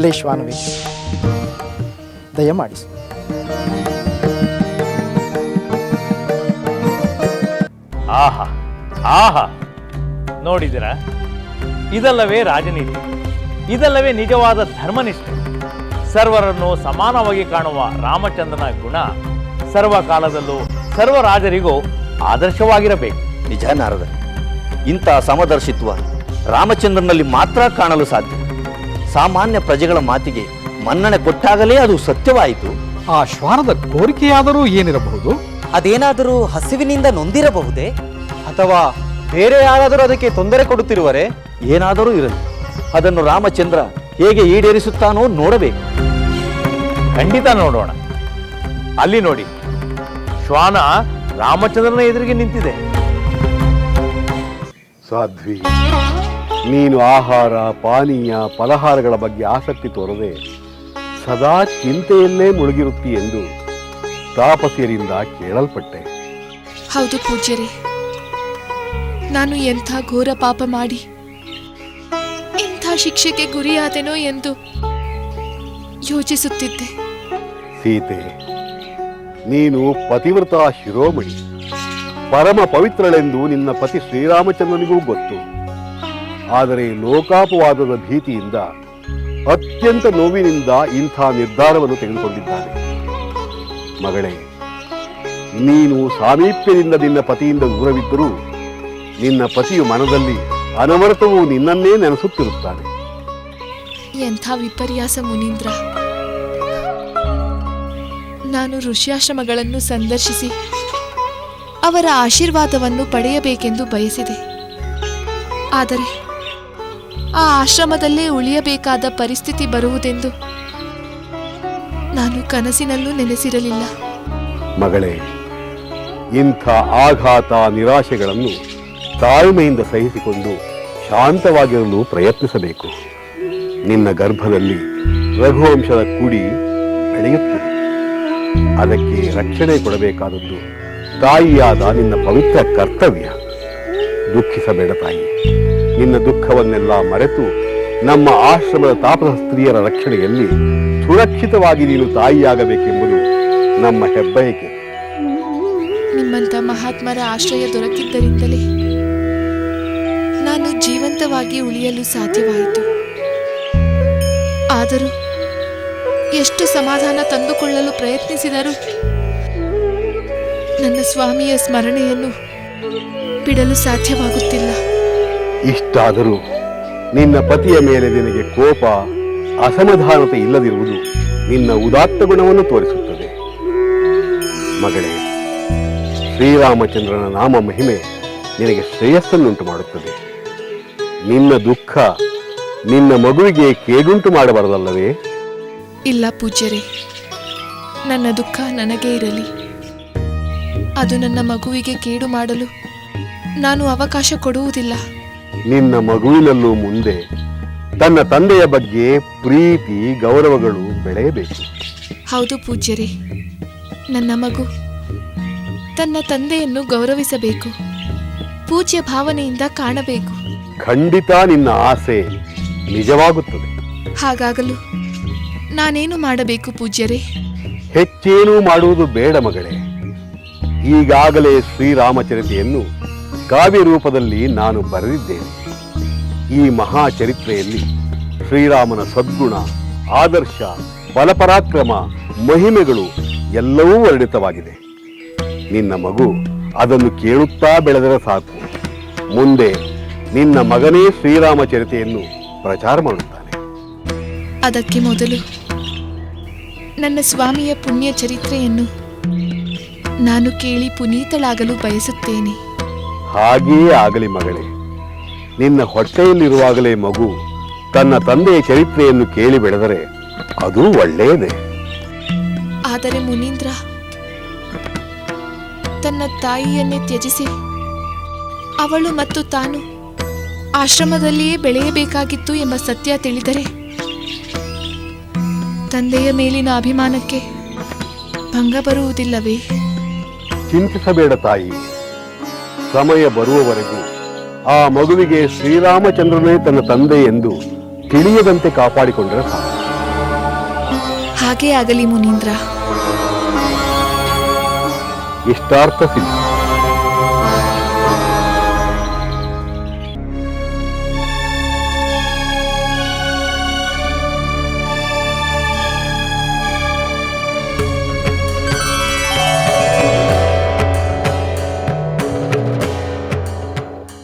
ಎಲೆ ದಯಮಾಡಿ. ದಯಮಾಡಿಸು ಆಹಾ ಆಹಾ. ನೋಡಿದಿರ ಇದಲ್ಲವೇ ರಾಜನೀತಿ ಇದಲ್ಲವೇ ನಿಜವಾದ ಧರ್ಮನಿಷ್ಠೆ. ಸರ್ವರನ್ನು ಸಮಾನವಾಗಿ ಕಾಣುವ ರಾಮಚಂದ್ರನ ಗುಣ ಸರ್ವಕಾಲದಲ್ಲೂ ಸರ್ವ ರಾಜರಿಗೂ ಆದರ್ಶವಾಗಿರಬೇಕು. ನಿಜ ನಾರದ ಇಂಥ ಸಮದರ್ಶಿತ್ವ ರಾಮಚಂದ್ರನಲ್ಲಿ ಮಾತ್ರ ಕಾಣಲು ಸಾಧ್ಯ. ಸಾಮಾನ್ಯ ಪ್ರಜೆಗಳ ಮಾತಿಗೆ ಮನ್ನಣೆ ಕೊಟ್ಟಾಗಲೇ ಅದು ಸತ್ಯವಾಯಿತು. ಆ ಶ್ವಾನದ ಕೋರಿಕೆಯಾದರೂ ಏನಿರಬಹುದು? ಅದೇನಾದರೂ ಹಸಿವಿನಿಂದ ನೊಂದಿರಬಹುದೇ? ಅಥವಾ ಬೇರೆ ಯಾರಾದರೂ ಅದಕ್ಕೆ ತೊಂದರೆ ಕೊಡುತ್ತಿರುವರೆ? ಏನಾದರೂ ಇರಲಿ. ಅದನ್ನು ರಾಮಚಂದ್ರ ಹೇಗೆ ಈಡೇರಿಸುತ್ತಾನೋ ನೋಡಬೇಕು. ಖಂಡಿತ ನೋಡೋಣ. ಅಲ್ಲಿ ನೋಡಿ. ಶ್ವಾನ ರಾಮಚಂದ್ರನ ಎದುರಿಗೆ ನಿಂತಿದೆ. ಸಾಧ್ವಿ. ನೀನು ಆಹಾರ ಪಾನೀಯ ಫಲಹಾರಗಳ ಬಗ್ಗೆ ಆಸಕ್ತಿ ತೋರದೆ ಸದಾ ಚಿಂತೆಯಲ್ಲೇ ಮುಳುಗಿರುತ್ತಿ ಎಂದು ತಾಪಸಿಯರಿಂದ ಕೇಳಲ್ಪಟ್ಟೆ. ಹೌದು ಪೂಜ್ಯರೇ. ನಾನು ಎಂಥ ಘೋರ ಪಾಪ ಮಾಡಿ ಇಂಥ ಶಿಕ್ಷೆಗೆ ಗುರಿಯಾದೆನೋ ಎಂದು ಯೋಚಿಸುತ್ತಿದ್ದೆ. ಸೀತೆ ನೀನು ಪತಿವ್ರತ ಶಿರೋಮಣಿ ಪರಮ ಪವಿತ್ರಳೆಂದು ನಿನ್ನ ಪತಿ ಶ್ರೀರಾಮಚಂದ್ರನಿಗೂ ಗೊತ್ತು. ಆದರೆ ಲೋಕಾಪವಾದದ ಭೀತಿಯಿಂದ ಅತ್ಯಂತ ನೋವಿನಿಂದ ಇಂಥ ನಿರ್ಧಾರವನ್ನು ತೆಗೆದುಕೊಂಡಿದ್ದಾನೆ. ಮಗಳೇ, ನೀನು ಸಾಮೀಪ್ಯದಿಂದ ನಿನ್ನ ಪತಿಯಿಂದ ದೂರವಿದ್ದರೂ ನಿನ್ನ ಪತಿಯು ಮನದಲ್ಲಿ ಅನವರತವೂ ನಿನ್ನನ್ನೇ ನೆನೆಸುತ್ತಿರುತ್ತಾನೆ. ಎಂಥ ವಿಪರ್ಯಾಸ ಮುನೀಂದ್ರ. ನಾನು ಋಷ್ಯಾಶ್ರಮಗಳನ್ನು ಸಂದರ್ಶಿಸಿ ಅವರ ಆಶೀರ್ವಾದವನ್ನು ಪಡೆಯಬೇಕೆಂದು ಬಯಸಿದೆ. ಆದರೆ ಆ ಆಶ್ರಮದಲ್ಲೇ ಉಳಿಯಬೇಕಾದ ಪರಿಸ್ಥಿತಿ ಬರುವುದೆಂದು ನಾನು ಕನಸಿನಲ್ಲೂ ನೆನೆಸಿರಲಿಲ್ಲ. ಮಗಳೇ, ಇಂಥ ಆಘಾತ ನಿರಾಶೆಗಳನ್ನು ತಾಳ್ಮೆಯಿಂದ ಸಹಿಸಿಕೊಂಡು ಶಾಂತವಾಗಿರಲು ಪ್ರಯತ್ನಿಸಬೇಕು. ನಿನ್ನ ಗರ್ಭದಲ್ಲಿ ರಘುವಂಶದ ಕುಡಿ ಬೆಳೆಯುತ್ತದೆ. ಅದಕ್ಕೆ ರಕ್ಷಣೆ ಕೊಡಬೇಕಾದದ್ದು ತಾಯಿಯಾದ ನಿನ್ನ ಪವಿತ್ರ ಕರ್ತವ್ಯ. ದುಃಖಿಸಬೇಡ ತಾಯಿ. ನಿನ್ನ ದುಃಖವನ್ನೆಲ್ಲ ಮರೆತು ನಮ್ಮ ಆಶ್ರಮದ ತಾಪಸ ಸ್ತ್ರೀಯರ ರಕ್ಷಣೆಯಲ್ಲಿ ಸುರಕ್ಷಿತವಾಗಿ ನೀನು ತಾಯಿಯಾಗಬೇಕೆಂಬುದು ನಮ್ಮ ಹೆಬ್ಬಯಕೆ. ನಿಮ್ಮಂಥ ಮಹಾತ್ಮರ ಆಶ್ರಯ ದೊರಕಿದ್ದರಿಂದಲೇ ನಾನು ಜೀವಂತವಾಗಿ ಉಳಿಯಲು ಸಾಧ್ಯವಾಯಿತು. ಆದರೂ ಎಷ್ಟು ಸಮಾಧಾನ ತಂದುಕೊಳ್ಳಲು ಪ್ರಯತ್ನಿಸಿದರೂ ನನ್ನ ಸ್ವಾಮಿಯ ಸ್ಮರಣೆಯನ್ನು ಬಿಡಲು ಸಾಧ್ಯವಾಗುತ್ತಿಲ್ಲ. ಇಷ್ಟಾದರೂ ನಿನ್ನ ಪತಿಯ ಮೇಲೆ ನಿನಗೆ ಕೋಪ, ಅಸಮಾಧಾನತೆ ಇಲ್ಲದಿರುವುದು ನಿನ್ನ ಉದಾತ್ತ ಗುಣವನ್ನು ತೋರಿಸುತ್ತದೆ. ಮಗಳೇ, ಶ್ರೀರಾಮಚಂದ್ರನ ನಾಮ ಮಹಿಮೆ ನಿನಗೆ ಶ್ರೇಯಸ್ಸನ್ನುಂಟು ಮಾಡುತ್ತದೆ. ನಿನ್ನ ದುಃಖ ನಿನ್ನ ಮಗುವಿಗೆ ಕೇಡುಂಟು ಮಾಡಬಾರದಲ್ಲವೇ? ಇಲ್ಲ ಪೂಜ್ಯರೇ, ನನ್ನ ದುಃಖ ನನಗೇ ಇರಲಿ. ಅದು ನನ್ನ ಮಗುವಿಗೆ ಕೇಡು ಮಾಡಲು ನಾನು ಅವಕಾಶ ಕೊಡುವುದಿಲ್ಲ. ನಿನ್ನ ಮಗುವಿನಲ್ಲೂ ಮುಂದೆ ತನ್ನ ತಂದೆಯ ಬಗ್ಗೆ ಪ್ರೀತಿ ಗೌರವಗಳು ಬೆಳೆಯಬೇಕು. ಹೌದು ಪೂಜ್ಯರೇ. ನನ್ನ ಮಗು ತನ್ನ ತಂದೆಯನ್ನು ಗೌರವಿಸಬೇಕು. ಪೂಜ್ಯ ಭಾವನೆಯಿಂದ ಕಾಣಬೇಕು. ಖಂಡಿತ ನಿನ್ನ ಆಸೆ ನಿಜವಾಗುತ್ತದೆ. ಹಾಗಾಗಲು ನಾನೇನು ಮಾಡಬೇಕು ಪೂಜ್ಯರೇ? ಹೆಚ್ಚೇನೂ ಮಾಡುವುದು ಬೇಡ ಮಗಳೇ. ಈಗಾಗಲೇ ಶ್ರೀರಾಮಚರಿತೆಯನ್ನು ಕಾವ್ಯ ರೂಪದಲ್ಲಿ ನಾನು ಬರೆದಿದ್ದೇನೆ. ಈ ಮಹಾಚರಿತ್ರೆಯಲ್ಲಿ ಶ್ರೀರಾಮನ ಸದ್ಗುಣ, ಆದರ್ಶ, ಬಲಪರಾಕ್ರಮ, ಮಹಿಮೆಗಳು ಎಲ್ಲವೂ ವರ್ಣಿತವಾಗಿದೆ. ನಿನ್ನ ಮಗು ಅದನ್ನು ಕೇಳುತ್ತಾ ಬೆಳೆದರೆ ಸಾಕು. ಮುಂದೆ ನಿನ್ನ ಮಗನೇ ಶ್ರೀರಾಮಚರಿತೆಯನ್ನು ಪ್ರಚಾರ ಮಾಡುತ್ತಾನೆ. ಅದಕ್ಕೆ ಮೊದಲು ನನ್ನ ಸ್ವಾಮಿಯ ಪುಣ್ಯ ಚರಿತ್ರೆಯನ್ನು ನಾನು ಕೇಳಿ ಪುನೀತಳಾಗಲು ಬಯಸುತ್ತೇನೆ. ಹಾಗೆಯೇ ಆಗಲಿ ಮಗಳೇ. ನಿನ್ನ ಹೊಟ್ಟೆಯಲ್ಲಿರುವಾಗಲೇ ಮಗು ತನ್ನ ತಂದೆಯ ಚರಿತ್ರೆಯನ್ನು ಕೇಳಿ ಬೆಳೆದರೆ ಅದು ಒಳ್ಳೆಯದೇ. ಆದರೆ ಮುನೀಂದ್ರ ತನ್ನ ತಾಯಿಯನ್ನೇ ತ್ಯಜಿಸಿ ಅವಳು ಮತ್ತು ತಾನು ಆಶ್ರಮದಲ್ಲಿಯೇ ಬೆಳೆಯಬೇಕಾಗಿತ್ತು ಎಂಬ ಸತ್ಯ ತಿಳಿದರೆ ತಂದೆಯ ಮೇಲಿನ ಅಭಿಮಾನಕ್ಕೆ ಭಂಗ ಬರುವುದಿಲ್ಲವೇ? ಚಿಂತಿಸಬೇಡ ತಾಯಿ. ಸಮಯ ಬರುವವರೆಗೂ ಆ ಮಗುವಿಗೆ ಶ್ರೀರಾಮಚಂದ್ರನೇ ತನ್ನ ತಂದೆ ಎಂದು ತಿಳಿಯದಂತೆ ಕಾಪಾಡಿಕೊಂಡರೆ ಹಾಗೆ ಆಗಲಿ ಮುನೀಂದ್ರ. ಇಷ್ಟಾರ್ಥ ಸಿದ್ಧ.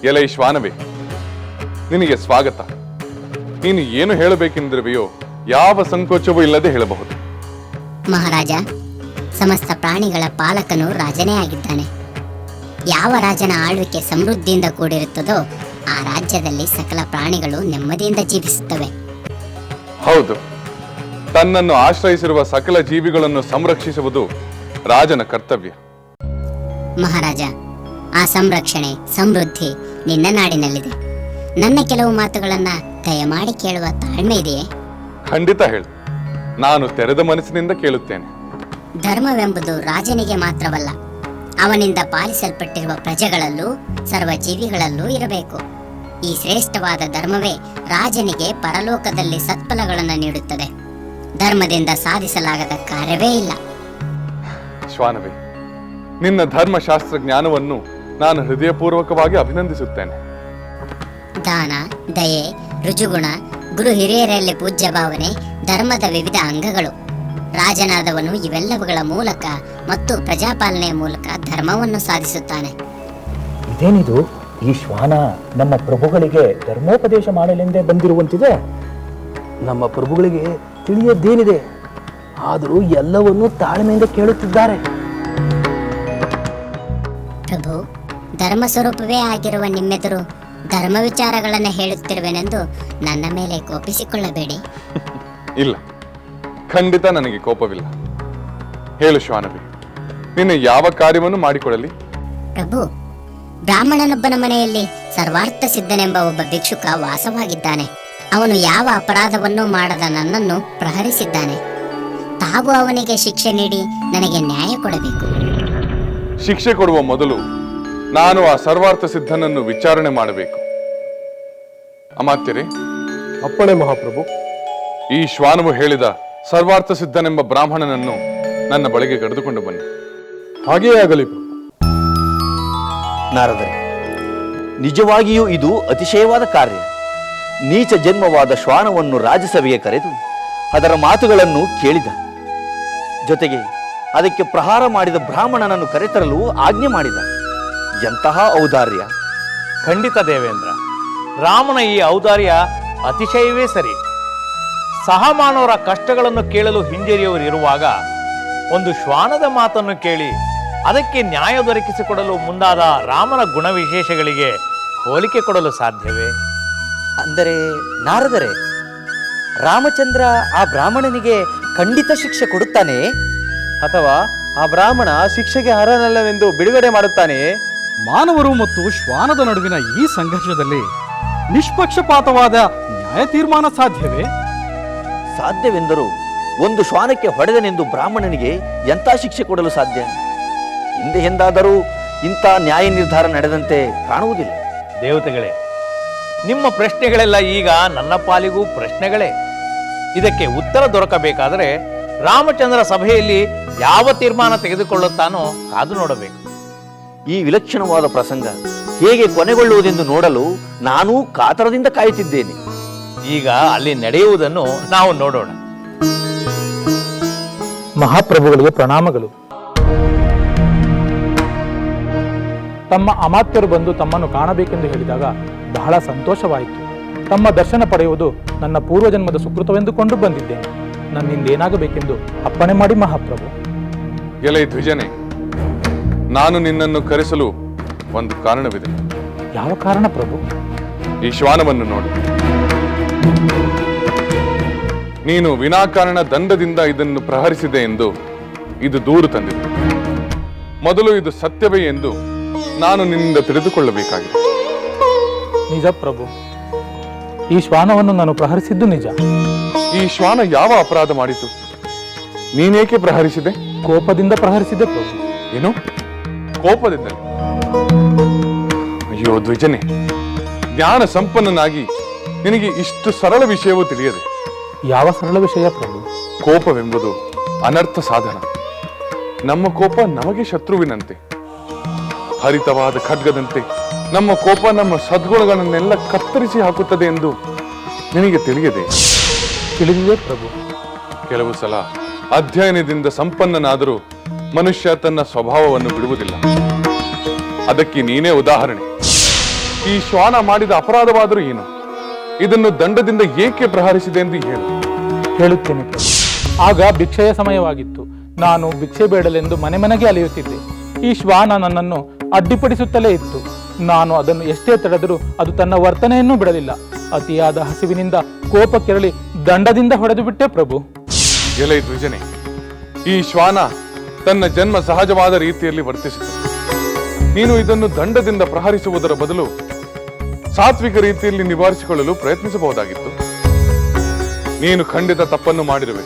ಎಲೈ ಶ್ವಾನವೇ ನಿನಗೆ ಸ್ವಾಗತ. ನೀನು ಏನು ಹೇಳಬೇಕೆಂದಿರುವೆಯೋ ಯಾವ ಸಂಕೋಚವೂ ಇಲ್ಲದೆ ಹೇಳಬಹುದು. ಮಹಾರಾಜ ಸಮಸ್ತ ಪ್ರಾಣಿಗಳ ಪಾಲಕನು ರಾಜನೇ ಆಗಿದ್ದಾನೆ. ಯಾವ ರಾಜನ ಆಳ್ವಿಕೆ ಸಮೃದ್ಧಿಯಿಂದ ಕೂಡಿರುತ್ತದೋ ಆ ರಾಜ್ಯದಲ್ಲಿ ಸಕಲ ಪ್ರಾಣಿಗಳು ನೆಮ್ಮದಿಯಿಂದ ಜೀವಿಸುತ್ತವೆ. ಹೌದು ತನ್ನನ್ನು ಆಶ್ರಯಿಸಿರುವ ಸಕಲ ಜೀವಿಗಳನ್ನು ಸಂರಕ್ಷಿಸುವುದು ರಾಜನ ಕರ್ತವ್ಯ. ಮಹಾರಾಜ ಆ ಸಂರಕ್ಷಣೆ ಸಮೃದ್ಧಿ ನಿನ್ನ ನಾಡಿನಲ್ಲಿದೆ. ನನ್ನ ಕೆಲವು ಮಾತುಗಳನ್ನ ದಯಮಾಡಿ ಕೇಳುವ ತಾಳ್ಮೆ ಇದೆಯೇ? ಖಂಡಿತ ಹೇಳು. ನಾನು ತೆರೆದ ಮನಸ್ಸಿನಿಂದ ಕೇಳುತ್ತೇನೆ. ಧರ್ಮವೆಂಬುದು ರಾಜನಿಗೆ ಮಾತ್ರವಲ್ಲ ಅವನಿಂದ ಪಾಲಿಸಲ್ಪಟ್ಟಿರುವ ಪ್ರಜೆಗಳಲ್ಲೂ ಸರ್ವ ಜೀವಿಗಳಲ್ಲೂ ಇರಬೇಕು. ಈ ಶ್ರೇಷ್ಠವಾದ ಧರ್ಮವೇ ರಾಜನಿಗೆ ಪರಲೋಕದಲ್ಲಿ ಸತ್ಫಲಗಳನ್ನು ನೀಡುತ್ತದೆ. ಧರ್ಮದಿಂದ ಸಾಧಿಸಲಾಗದ ಕಾರ್ಯವೇ ಇಲ್ಲ. ಶ್ವಾನವೇ ನಿನ್ನ ಧರ್ಮಶಾಸ್ತ್ರ ಜ್ಞಾನವನ್ನು ನಾನು ಹೃದಯಪೂರ್ವಕವಾಗಿ ಅಭಿನಂದಿಸುತ್ತೇನೆ. ದಾನ ದಯೆ ರುಜುಗುಣ ಗುರು ಹಿರಿಯರಲ್ಲಿ ಪೂಜ್ಯ ಭಾವನೆ ಧರ್ಮದ ವಿವಿಧ ಅಂಗಗಳು. ರಾಜನಾದವನು ಇವೆಲ್ಲವುಗಳ ಮೂಲಕ ಮತ್ತು ಪ್ರಜಾಪಾಲನೆಯ ಮೂಲಕ ಧರ್ಮವನ್ನು ಸಾಧಿಸುತ್ತಾನೆ. ಇದೇನಿದು? ಈ ಶ್ವಾನ ನಮ್ಮ ಪ್ರಭುಗಳಿಗೆ ಧರ್ಮೋಪದೇಶ ಮಾಡಲೆಂದೇ ಬಂದಿರುವಂತಿದೆ? ನಮ್ಮ ಪ್ರಭುಗಳಿಗೆ ತಿಳಿಯದ್ದೇನಿದೆ? ಆದರೂ ಎಲ್ಲವನ್ನೂ ತಾಳ್ಮೆಯಿಂದ ಕೇಳುತ್ತಿದ್ದಾರೆ. ಧರ್ಮ ಸ್ವರೂಪವೇ ಆಗಿರುವ ನಿಮ್ಮೆದುರು ಧರ್ಮ ವಿಚಾರಗಳನ್ನು ಹೇಳುತ್ತಿರುವೆನೆಂದು ನನ್ನ ಮೇಲೆ ಕೋಪಿಸಿಕೊಳ್ಳಬೇಡಿ. ಇಲ್ಲ ಖಂಡಿತ ನನಗೆ ಕೋಪವಿಲ್ಲ. ಹೇಳು ಶ್ವಾನವಿ ನಿನ್ನ ಯಾವ ಕಾರ್ಯವನ್ನು ಮಾಡಿಕೊಡಲಿ ಪ್ರಭು ಬ್ರಾಹ್ಮಣನೊಬ್ಬನ ಮನೆಯಲ್ಲಿ ಸರ್ವಾರ್ಥ ಸಿದ್ಧನೆಂಬ ಒಬ್ಬ ಭಿಕ್ಷುಕ ವಾಸವಾಗಿದ್ದಾನೆ. ಅವನು ಯಾವ ಅಪರಾಧವನ್ನೂ ಮಾಡದ ನನ್ನನ್ನು ಪ್ರಹರಿಸಿದ್ದಾನೆ. ತಾವು ಅವನಿಗೆ ಶಿಕ್ಷೆ ನೀಡಿ ನನಗೆ ನ್ಯಾಯ ಕೊಡಬೇಕು. ಶಿಕ್ಷೆ ಕೊಡುವ ಮೊದಲು ನಾನು ಆ ಸರ್ವಾರ್ಥ ಸಿದ್ಧನನ್ನು ವಿಚಾರಣೆ ಮಾಡಬೇಕು. ಅಮಾತ್ಯರೇ ಅಪ್ಪಣೆ ಮಹಾಪ್ರಭು. ಈ ಶ್ವಾನವು ಹೇಳಿದ ಸರ್ವಾರ್ಥ ಸಿದ್ಧನೆಂಬ ಬ್ರಾಹ್ಮಣನನ್ನು ನನ್ನ ಬಳಿಗೆ ಕರೆದುಕೊಂಡು ಬನ್ನಿ. ಹಾಗೆಯೇ ಆಗಲಿ ಪ್ರಭು. ನಾರದರೆ ನಿಜವಾಗಿಯೂ ಇದು ಅತಿಶಯವಾದ ಕಾರ್ಯ. ನೀಚ ಜನ್ಮವಾದ ಶ್ವಾನವನ್ನು ರಾಜ್ಯಸಭೆಗೆ ಕರೆದು ಅದರ ಮಾತುಗಳನ್ನು ಕೇಳಿದ. ಜೊತೆಗೆ ಅದಕ್ಕೆ ಪ್ರಹಾರ ಮಾಡಿದ ಬ್ರಾಹ್ಮಣನನ್ನು ಕರೆತರಲು ಆಜ್ಞೆ ಮಾಡಿದ. ಎಂತಹ ಔದಾರ್ಯ? ಖಂಡಿತ ದೇವೇಂದ್ರ. ರಾಮನ ಈ ಔದಾರ್ಯ ಅತಿಶಯವೇ ಸರಿ. ಸಹಮಾನವರ ಕಷ್ಟಗಳನ್ನು ಕೇಳಲು ಹಿಂಜರಿಯವರು ಇರುವಾಗ ಒಂದು ಶ್ವಾನದ ಮಾತನ್ನು ಕೇಳಿ ಅದಕ್ಕೆ ನ್ಯಾಯ ದೊರಕಿಸಿಕೊಡಲು ಮುಂದಾದ ರಾಮನ ಗುಣವಿಶೇಷಗಳಿಗೆ ಹೋಲಿಕೆ ಕೊಡಲು ಸಾಧ್ಯವೇ? ಅಂದರೆ ನಾರದರೆ ರಾಮಚಂದ್ರ ಆ ಬ್ರಾಹ್ಮಣನಿಗೆ ಖಂಡಿತ ಶಿಕ್ಷೆ ಕೊಡುತ್ತಾನೆ? ಅಥವಾ ಆ ಬ್ರಾಹ್ಮಣ ಶಿಕ್ಷೆಗೆ ಅರ್ಹನಲ್ಲವೆಂದು ಬಿಡುಗಡೆ ಮಾಡುತ್ತಾನೆ ಮಾನವರು ಮತ್ತು ಶ್ವಾನದ ನಡುವಿನ ಈ ಸಂಘರ್ಷದಲ್ಲಿ ನಿಷ್ಪಕ್ಷಪಾತವಾದ ನ್ಯಾಯ ತೀರ್ಮಾನ ಸಾಧ್ಯವೇ? ಸಾಧ್ಯವೆಂದರೂ ಒಂದು ಶ್ವಾನಕ್ಕೆ ಹೊಡೆದನೆಂದು ಬ್ರಾಹ್ಮಣನಿಗೆ ಎಂಥ ಶಿಕ್ಷೆ ಕೊಡಲು ಸಾಧ್ಯ? ಹಿಂದೆ ಎಂದಾದರೂ ಇಂಥ ನ್ಯಾಯ ನಿರ್ಧಾರ ನಡೆದಂತೆ ಕಾಣುವುದಿಲ್ಲ. ದೇವತೆಗಳೇ ನಿಮ್ಮ ಪ್ರಶ್ನೆಗಳೆಲ್ಲ ಈಗ ನನ್ನ ಪಾಲಿಗೂ ಪ್ರಶ್ನೆಗಳೇ. ಇದಕ್ಕೆ ಉತ್ತರ ದೊರಕಬೇಕಾದರೆ ರಾಮಚಂದ್ರ ಸಭೆಯಲ್ಲಿ ಯಾವ ತೀರ್ಮಾನ ತೆಗೆದುಕೊಳ್ಳುತ್ತಾನೋ ಕಾದು ನೋಡಬೇಕು. ಈ ವಿಲಕ್ಷಣವಾದ ಪ್ರಸಂಗ ಹೇಗೆ ಕೊನೆಗೊಳ್ಳುವುದೆಂದು ನೋಡಲು ನಾನೂ ಕಾತರದಿಂದ ಕಾಯುತ್ತಿದ್ದೇನೆ. ಈಗ ಅಲ್ಲಿ ನಡೆಯುವುದನ್ನು ನಾವು ನೋಡೋಣ. ಮಹಾಪ್ರಭುಗಳಿಗೆ ಪ್ರಣಾಮಗಳು. ತಮ್ಮ ಅಮಾತ್ಯರು ಬಂದು ತಮ್ಮನ್ನು ಕಾಣಬೇಕೆಂದು ಹೇಳಿದಾಗ ಬಹಳ ಸಂತೋಷವಾಯಿತು. ತಮ್ಮ ದರ್ಶನ ಪಡೆಯುವುದು ನನ್ನ ಪೂರ್ವಜನ್ಮದ ಸುಕೃತವೆಂದುಕೊಂಡು ಬಂದಿದ್ದೇನೆ. ನನ್ನಿಂದ ಏನಾಗಬೇಕೆಂದು ಅಪ್ಪಣೆ ಮಾಡಿ ಮಹಾಪ್ರಭು. ಎಲೈ ದ್ವಿಜನೆ ನಾನು ನಿನ್ನನ್ನು ಕರೆಸಲು ಒಂದು ಕಾರಣವಿದೆ. ಯಾವ ಕಾರಣ ಪ್ರಭು? ಈ ಶ್ವಾನವನ್ನು ನೋಡಿ. ನೀನು ವಿನಾಕಾರಣ ದಂಡದಿಂದ ಇದನ್ನು ಪ್ರಹರಿಸಿದೆ ಎಂದು ಇದು ದೂರು ತಂದಿದೆ. ಮೊದಲು ಇದು ಸತ್ಯವೇ ಎಂದು ನಾನು ನಿನ್ನಿಂದ ತಿಳಿದುಕೊಳ್ಳಬೇಕಾಗಿದೆ. ನಿಜ ಪ್ರಭು. ಈ ಶ್ವಾನವನ್ನು ನಾನು ಪ್ರಹರಿಸಿದ್ದು ನಿಜ. ಈ ಶ್ವಾನ ಯಾವ ಅಪರಾಧ ಮಾಡಿತು? ನೀನೇಕೆ ಪ್ರಹರಿಸಿದೆ? ಕೋಪದಿಂದ ಪ್ರಹರಿಸಿದೆ ಪ್ರಭು. ಏನು? ಕೋಪದಿಂದಲೇ. ಅಯ್ಯೋ ದ್ವಿಜನೆ ಜ್ಞಾನ ಸಂಪನ್ನನಾಗಿ ನಿನಗೆ ಇಷ್ಟು ಸರಳ ವಿಷಯವೂ ತಿಳಿಯದೆ. ಯಾವ ಸರಳ ವಿಷಯ ಪ್ರಭು? ಕೋಪವೆಂಬುದು ಅನರ್ಥ ಸಾಧನ. ನಮ್ಮ ಕೋಪ ನಮಗೆ ಶತ್ರುವಿನಂತೆ. ಹರಿತವಾದ ಖಡ್ಗದಂತೆ ನಮ್ಮ ಕೋಪ ನಮ್ಮ ಸದ್ಗುಣಗಳನ್ನೆಲ್ಲ ಕತ್ತರಿಸಿ ಹಾಕುತ್ತದೆ ಎಂದು ನಿನಗೆ ತಿಳಿಯದೆ. ತಿಳಿದಿದೆ ಪ್ರಭು. ಕೆಲವು ಸಲ ಅಧ್ಯಯನದಿಂದ ಸಂಪನ್ನನಾದರೂ ಮನುಷ್ಯ ತನ್ನ ಸ್ವಭಾವವನ್ನು ಬಿಡುವುದಿಲ್ಲ. ಅದಕ್ಕೆ ನೀನೇ ಉದಾಹರಣೆ. ಈ ಶ್ವಾನ ಮಾಡಿದ ಅಪರಾಧವಾದರೂ ಏನು? ಇದನ್ನು ದಂಡದಿಂದ ಏಕೆ ಪ್ರಹರಿಸಿದೆ ಎಂದು ಹೇಳು. ಹೇಳುತ್ತೇನೆ ಆಗ ಭಿಕ್ಷೆಯ ಸಮಯವಾಗಿತ್ತು. ನಾನು ಭಿಕ್ಷೆ ಬೇಡಲೆಂದು ಮನೆ ಮನೆಗೆ ಅಲೆಯುತ್ತಿದ್ದೆ. ಈ ಶ್ವಾನ ನನ್ನನ್ನು ಅಡ್ಡಿಪಡಿಸುತ್ತಲೇ ಇತ್ತು. ನಾನು ಅದನ್ನು ಎಷ್ಟೇ ತಡೆದರೂ ಅದು ತನ್ನ ವರ್ತನೆಯನ್ನು ಬಿಡಲಿಲ್ಲ. ಅತಿಯಾದ ಹಸಿವಿನಿಂದ ಕೋಪ ಕೆರಳಿ ದಂಡದಿಂದ ಹೊಡೆದು ಬಿಟ್ಟೆ ಪ್ರಭು. ಎಲೆ ದ್ವಿಜನೆ ಈ ಶ್ವಾನ ತನ್ನ ಜನ್ಮ ಸಹಜವಾದ ರೀತಿಯಲ್ಲಿ ವರ್ತಿಸಿತು. ನೀನು ಇದನ್ನು ದಂಡದಿಂದ ಪ್ರಹರಿಸುವುದರ ಬದಲು ಸಾತ್ವಿಕ ರೀತಿಯಲ್ಲಿ ನಿವಾರಿಸಿಕೊಳ್ಳಲು ಪ್ರಯತ್ನಿಸಬಹುದಾಗಿತ್ತು. ನೀನು ಖಂಡಿತ ತಪ್ಪನ್ನು ಮಾಡಿರುವೆ.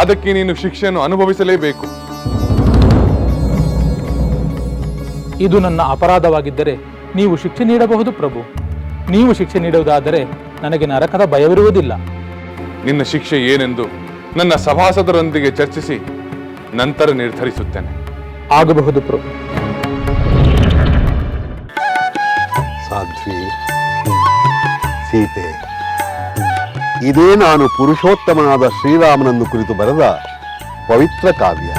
ಅದಕ್ಕೆ ನೀನು ಶಿಕ್ಷೆಯನ್ನು ಅನುಭವಿಸಲೇಬೇಕು. ಇದು ನನ್ನ ಅಪರಾಧವಾಗಿದ್ದರೆ ನೀವು ಶಿಕ್ಷೆ ನೀಡಬಹುದು ಪ್ರಭು. ನೀವು ಶಿಕ್ಷೆ ನೀಡುವುದಾದರೆ ನನಗೆ ನರಕದ ಭಯವಿರುವುದಿಲ್ಲ. ನಿನ್ನ ಶಿಕ್ಷೆ ಏನೆಂದು ನನ್ನ ಸಭಾಸದರೊಂದಿಗೆ ಚರ್ಚಿಸಿ ನಂತರ ನಿರ್ಧರಿಸುತ್ತೇನೆ. ಆಗಬಹುದು ಪ್ರಭು. ಸಾಧ್ವಿ ಸೀತೆ ಇದೇ ನಾನು ಪುರುಷೋತ್ತಮನಾದ ಶ್ರೀರಾಮನನ್ನು ಕುರಿತು ಬರೆದ ಪವಿತ್ರ ಕಾವ್ಯ.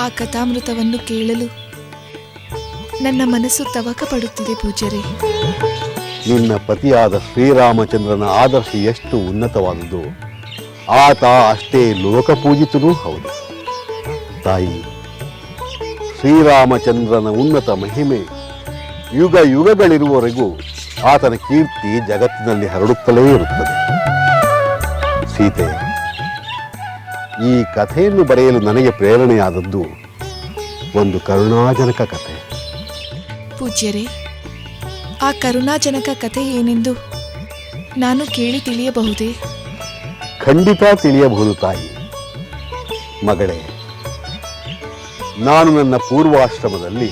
ಆ ಕಥಾಮೃತವನ್ನು ಕೇಳಲು ನನ್ನ ಮನಸ್ಸು ತವಕ ಪಡುತ್ತಿದೆ ಪೂಜ್ಯರೇ. ನಿನ್ನ ಪತಿಯಾದ ಶ್ರೀರಾಮಚಂದ್ರನ ಆದರ್ಶ ಎಷ್ಟು ಉನ್ನತವಾದುದು, ಆತ ಅಷ್ಟೇ ಲೋಕಪೂಜಿತನೂ ಹೌದು. ತಾಯಿ, ಶ್ರೀರಾಮಚಂದ್ರನ ಉನ್ನತ ಮಹಿಮೆ ಯುಗ ಯುಗಗಳಿರುವವರೆಗೂ ಆತನ ಕೀರ್ತಿ ಜಗತ್ತಿನಲ್ಲಿ ಹರಡುತ್ತಲೇ ಇರುತ್ತದೆ. ಸೀತೆ, ಈ ಕಥೆಯನ್ನು ಬರೆಯಲು ನನಗೆ ಪ್ರೇರಣೆಯಾದದ್ದು ಒಂದು ಕರುಣಾಜನಕ ಕಥೆ. ಪೂಜ್ಯರೇ ಆ ಕರುಣಾಜನಕ ಕಥೆ ಏನೆಂದು ನಾನು ಕೇಳಿ ತಿಳಿಯಬಹುದೇ? ಖಂಡಿತ ತಿಳಿಯಬಹುದು ತಾಯಿ. ಮಗಳೇ, ನಾನು ನನ್ನ ಪೂರ್ವಾಶ್ರಮದಲ್ಲಿ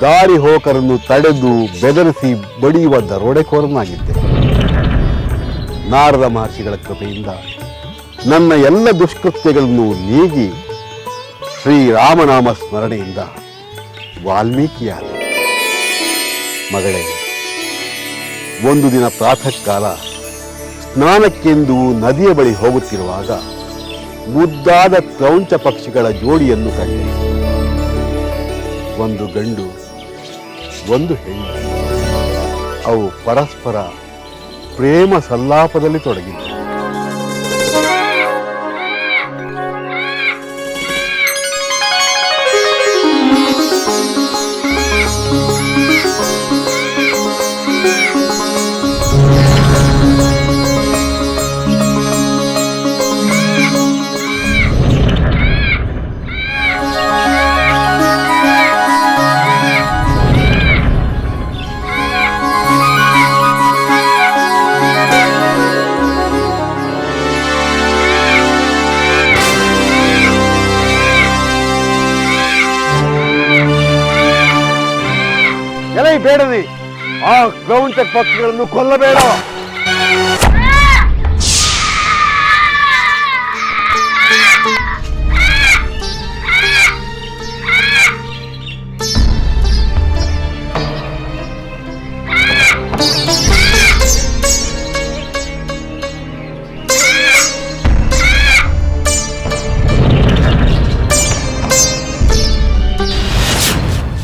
ದಾರಿ ಹೋಕರನ್ನು ತಡೆದು ಬೆದರಿಸಿ ಬಡಿಯುವ ದರೋಡೆಕೋರನಾಗಿದ್ದೆ. ನಾರದ ಮಹರ್ಷಿಗಳ ಕೃಪೆಯಿಂದ ನನ್ನ ಎಲ್ಲ ದುಷ್ಕೃತ್ಯಗಳನ್ನು ನೀಗಿ ಶ್ರೀರಾಮನಾಮ ಸ್ಮರಣೆಯಿಂದ ವಾಲ್ಮೀಕಿಯಾದ. ಮಗಳೇ, ಒಂದು ದಿನ ಪ್ರಾತಃ ಕಾಲ ಸ್ನಾನಕ್ಕೆಂದು ನದಿಯ ಬಳಿ ಹೋಗುತ್ತಿರುವಾಗ ಮುದ್ದಾದ ಕ್ರೌಂಚ ಪಕ್ಷಿಗಳ ಜೋಡಿಯನ್ನು ಕಂಡೆ. ಒಂದು ಗಂಡು, ಒಂದು ಹೆಣ್ಣು, ಅವು ಪರಸ್ಪರ ಪ್ರೇಮ ಸಲ್ಲಾಪದಲ್ಲಿ ತೊಡಗಿದ್ದವು ಕ್ರೌಂಚ ಪಕ್ಷಿಗಳನ್ನು ಕೊಲ್ಲಬೇಡ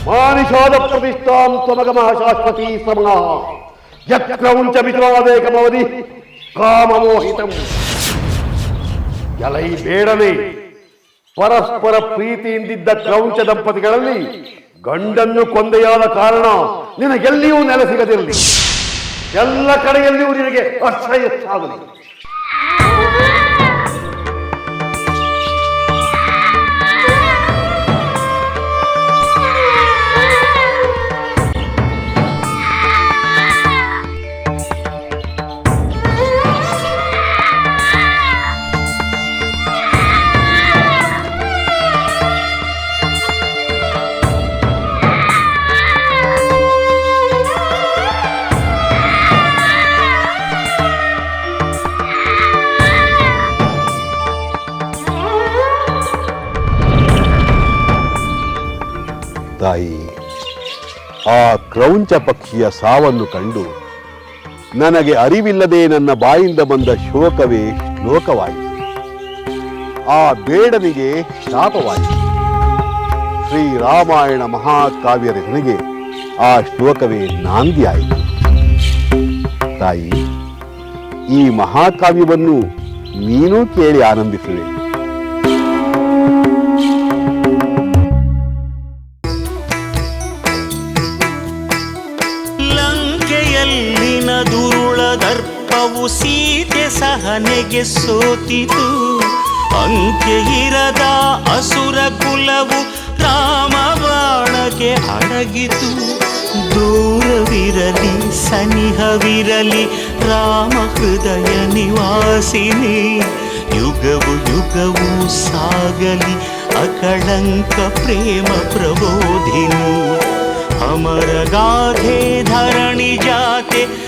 ಮಾನಿಷಾದ ಪ್ರತಿಷ್ಠಾಂ ತ್ವಮಗಮಃ ಶಾಶ್ವತೀ ಸಮಃ ಯತ್ಕ್ರೌಂಚ ಮಿತ್ರವಾದೇಕಮವಧಿ ಕಾಮಮೋಹಿತಂ. ಎಲೈ ಬೇಡನೆ. ಪರಸ್ಪರ ಪ್ರೀತಿಯಿಂದಿದ್ದ ಕ್ರೌಂಚ ದಂಪತಿಗಳಲ್ಲಿ ಗಂಡನ್ನು ಕೊಂದೆಯಾದ ಕಾರಣ ನಿನಗೆಲ್ಲಿಯೂ ನೆಲೆ ಸಿಗದಿರಲಿ. ಎಲ್ಲ ಕಡೆಯಲ್ಲಿಯೂ ನಿನಗೆ ಅಶ್ರಯಸ್ಸಾಗಲಿ ಕ್ರೌಂಚ ಪಕ್ಷಿಯ ಸಾವನ್ನು ಕಂಡು ನನಗೆ ಅರಿವಿಲ್ಲದೆ ನನ್ನ ಬಾಯಿಂದ ಬಂದ ಶೋಕವೇ ಶ್ಲೋಕವಾಯಿತು. ಆ ಬೇಡನಿಗೆ ಶಾಪವಾಯಿತು. ಶ್ರೀರಾಮಾಯಣ ಮಹಾಕಾವ್ಯ ರಚನೆಗೆ ಆ ಶ್ಲೋಕವೇ ನಾಂದಿಯಾಯಿತು. ತಾಯಿ, ಈ ಮಹಾಕಾವ್ಯವನ್ನು ನೀನೂ ಕೇಳಿ ಆನಂದಿಸುವೆ. ಸಹನೆಗೆ ಸೋತಿತು. ಅಂಕೆ ಇರದ ಅಸುರ ಕುಲವು ರಾಮ ಬಾಣಕ್ಕೆ ಅಡಗಿತು. ದೂರವಿರಲಿ, ಸನಿಹವಿರಲಿ, ರಾಮ ಹೃದಯ ನಿವಾಸಿನಿ. ಯುಗವು ಯುಗವು ಸಾಗಲಿ, ಅಕಳಂಕ ಪ್ರೇಮ ಪ್ರಬೋಧಿನಿ. ಅಮರ ಗಾಧೆ ಧರಣಿ ಜಾತೆ